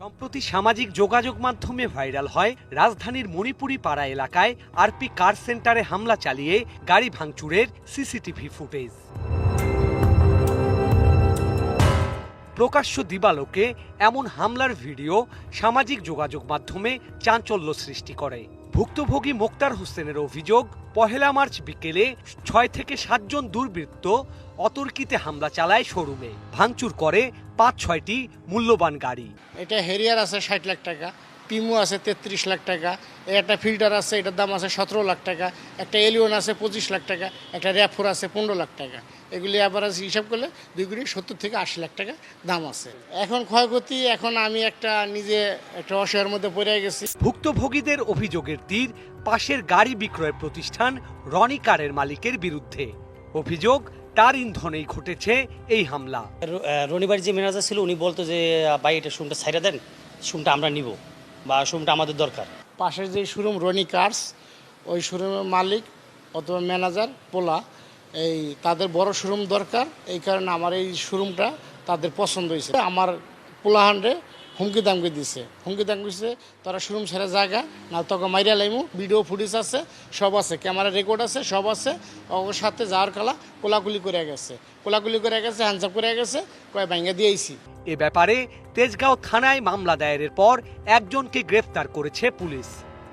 সম্প্রতি সামাজিক যোগাযোগ মাধ্যমে ভাইরাল হয় রাজধানীর মণিপুরি পাড়া এলাকায় আরপি কার সেন্টারে হামলা চালিয়ে গাড়ি ভাঙচুরের সিসিটিভি ফুটেজ। প্রকাশ্য দিবালোকে এমন হামলার ভিডিও সামাজিক যোগাযোগ মাধ্যমে চাঞ্চল্য সৃষ্টি করে। ভুক্তভোগী মোক্তার হোসেনের অভিযোগ, পহেলা মার্চ বিকেলে ছয় থেকে সাতজন দুর্বৃত্ত অতর্কিতে হামলা চালায় শোরুমে। ভাঙচুর করে পাঁচ ছয়টি মূল্যবান গাড়ি। এটা হেরিয়ার আছে ষাট লাখ টাকা। পিমু আছে তেত্রিশ লাখ টাকা একটা ফিল্টার আছে এটার দাম আছে সতেরো লাখ টাকা একটা এলিয়ন আছে পঁচিশ লাখ টাকা একটা র্যাফোর আছে পনেরো লাখ টাকা। এগুলি আবার হিসাব করলে দুই কোটি সত্তর থেকে আশি লাখ টাকা দাম আছে। এখন ক্ষয়ক্ষতি এখন আমি একটা নিজে একটা অসহায়ের মধ্যে পড়ে গেছি। ভুক্তভোগীদের অভিযোগের তীর পাশের গাড়ি বিক্রয় প্রতিষ্ঠান রনি কারের মালিকের বিরুদ্ধে। অভিযোগ তার ইন্ধনেই ঘটেছে এই হামলা। রনিবার যে ম্যানেজার ছিল উনি বলতো যে ভাই এটা শুনটা ছাইরা দেন শুনটা আমরা নিব। বা শোরুমটা আমাদের দরকার। পাশের যে শোরুম রনি কার্স ওই শোরুমের মালিক অথবা ম্যানেজার, পোলা, এই তাদের বড় শোরুম দরকার। এই কারণে আমার এই শোরুমটা তাদের পছন্দ হয়েছে। আমার পোলাহান্ডে হুমকি দামকে দিছে। হুমকি দাম দিছে, তারা শোরুম ছেড়ে জায়গা না তোকে মাইরা লাইমু, ভিডিও ফুটেজ আছে, সব আছে, ক্যামেরা রেকর্ড আছে, সব আছে। ওর সাথে যাওয়ার কালা কোলাকুলি করে গেছে। কোলাকুলি করে গেছে হ্যান্ডসাপ করে গেছে, কয়ে ভাঙ্গা দিয়েছি এ ব্যাপারে তেজগাঁও থানায় মামলা দায়েরের পর একজনকে গ্রেফতার করেছে পুলিশ।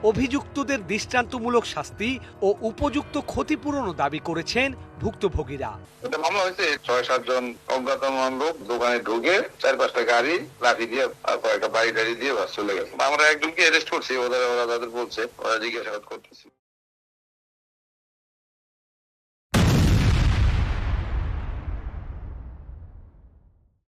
অভিযুক্তদের দৃষ্টান্তমূলক শাস্তি ও উপযুক্ত ক্ষতিপূরণ দাবি করেছেন ভুক্তভোগীরা। মামলা হয়েছে, ছয় সাতজন অজ্ঞাতমান লোক দোকানে ঢুকে চার পাঁচটা গাড়ি লাঠি দিয়ে আর কয়েকটা বাড়ি টাড়ি দিয়ে বাস চলে গেছে। আমরা একজনকে অ্যারেস্ট করছি, ওদের ওরা তাদের বলছে, ওরা জিজ্ঞাসাবাদ করতেছি।